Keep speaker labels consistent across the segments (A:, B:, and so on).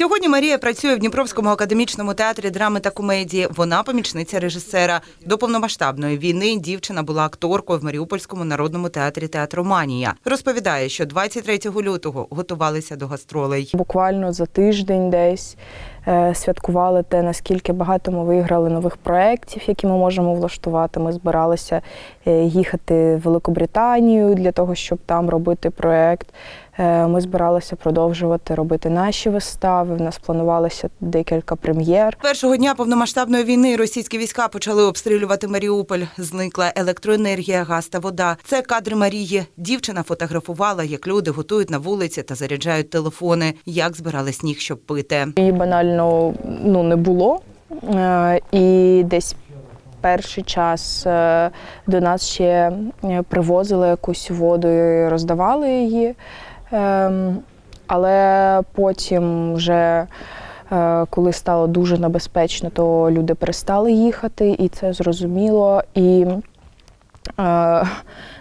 A: Сьогодні Марія працює в Дніпровському академічному театрі драми та комедії. Вона помічниця режисера. До повномасштабної війни дівчина була акторкою в Маріупольському народному театрі Театроманія. Розповідає, що 23 лютого готувалися до гастролей.
B: Буквально за тиждень десь е, святкували те, наскільки багато ми виграли нових проєктів, які ми можемо влаштувати. Ми збиралися е, їхати в Великобританію для того, щоб там робити проєкт. Е, Ми збиралися продовжувати робити наші вистави. В нас планувалося декілька прем'єр.
A: Першого дня повномасштабної війни російські війська почали обстрілювати Маріуполь. Зникла електроенергія, газ та вода. Це кадри Марії. Дівчина фотографувала, як люди готують на вулиці та заряджають телефони, як збирали сніг, щоб пити.
B: Її банально ну, не було. Е, І десь перший час е, до нас ще привозили якусь воду і роздавали її. Ем, Але потім вже. е, Коли стало дуже небезпечно, то люди перестали їхати, і це зрозуміло. І е,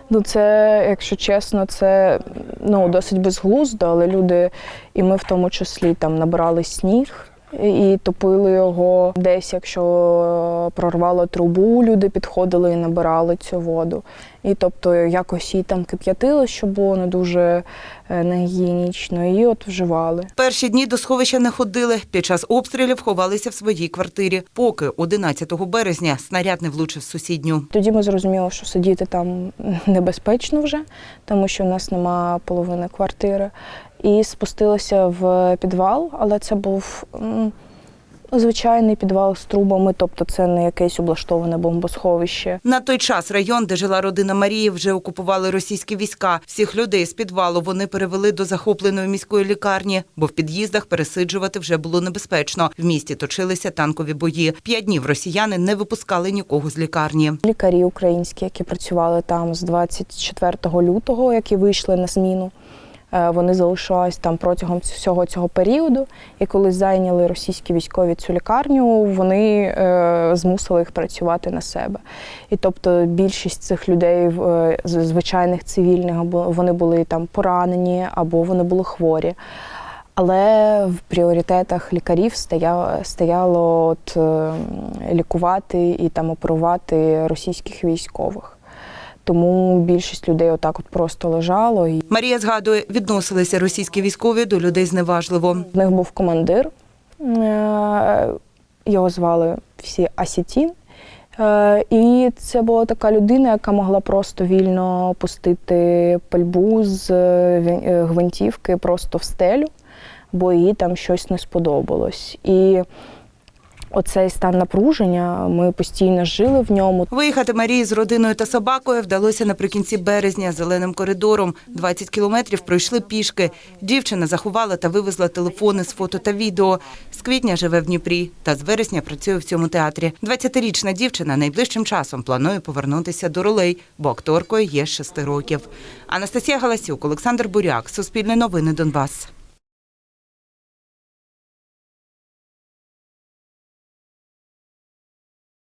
B: ну, це, якщо чесно, це ну, досить безглуздо, але люди, і ми в тому числі там набирали сніг і топили його десь, якщо прорвало трубу, люди підходили і набирали цю воду. І тобто якось її там кип'ятили, щоб було не дуже е, негігієнічно, і от вживали.
A: Перші дні до сховища не ходили. Під час обстрілів ховалися в своїй квартирі. Поки 11 березня снаряд не влучив сусідню.
B: Тоді ми зрозуміли, що сидіти там небезпечно вже, тому що в нас нема половини квартири. І спустилися в підвал, але це був звичайний підвал з трубами, тобто це не якесь облаштоване бомбосховище.
A: На той час район, де жила родина Марії, вже окупували російські війська. Всіх людей з підвалу вони перевели до захопленої міської лікарні, бо в під'їздах пересиджувати вже було небезпечно. В місті точилися танкові бої. П'ять днів росіяни не випускали нікого з лікарні.
B: Лікарі українські, які працювали там з 24 лютого, які вийшли на зміну. Е, Вони залишались там протягом всього цього періоду, і коли зайняли російські військові цю лікарню, вони е, змусили їх працювати на себе. І тобто більшість цих людей, е, звичайних цивільних, вони були там поранені, або вони були хворі. Але в пріоритетах лікарів стояло, от, е, лікувати і там оперувати російських військових. Тому більшість людей отак от просто лежало. І
A: Марія згадує, відносилися російські військові до людей зневажливо.
B: в них був командир, е, його звали всі Асітін. Е, І це була така людина, яка могла просто вільно пустити пальбу з е, гвинтівки просто в стелю, бо їй там щось не сподобалось. І оцей стан напруження, ми постійно жили в ньому.
A: Виїхати Марії з родиною та собакою вдалося наприкінці березня зеленим коридором. 20 кілометрів пройшли пішки. Дівчина заховала та вивезла телефони з фото та відео. З квітня живе в Дніпрі та з вересня працює в цьому театрі. 20-річна дівчина найближчим часом планує повернутися до ролей, бо акторкою є з 6 років. Анастасія Галасюк, Олександр Буряк, Суспільне новини Донбас.